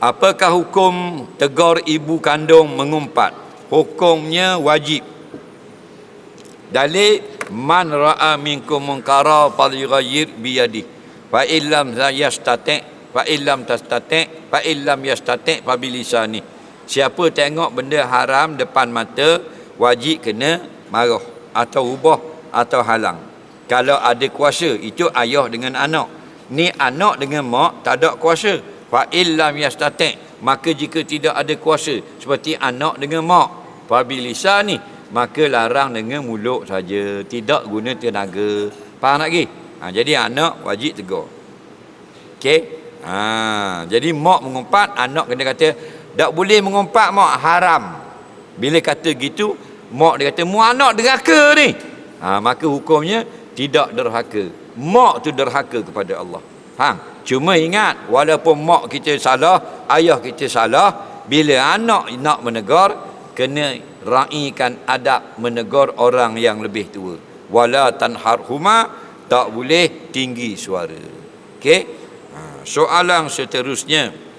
Apakah hukum tegur ibu kandung mengumpat? Hukumnya wajib. Dalil man ra'a minkum munkara falyughayyir bi yadihi. Fa illam yastati' fa illam tastati' fa illam yastati' fa bilisani. Siapa tengok benda haram depan mata wajib kena marah atau ubah atau halang. Kalau ada kuasa itu ayah dengan anak. Ni anak dengan mak tak ada kuasa. Fa illam yastati' maka jika tidak ada kuasa seperti anak dengan mak. Fa bilisani maka larang dengan mulut saja tidak guna tenaga. Faham lagi ha, jadi anak wajib tegur. Okey? Ha, jadi mak mengumpat anak kena kata tak boleh mengumpat mak haram. Bila kata gitu mak dia kata mu anak derhaka ni. Ha, maka hukumnya tidak derhaka. Mak tu derhaka kepada Allah faham cuma ingat walaupun mak kita salah ayah kita salah bila anak nak menegur kena raikan adab menegur orang yang lebih tua. Wala tanharhuma tak boleh tinggi suara. Okey? Ha, soalan seterusnya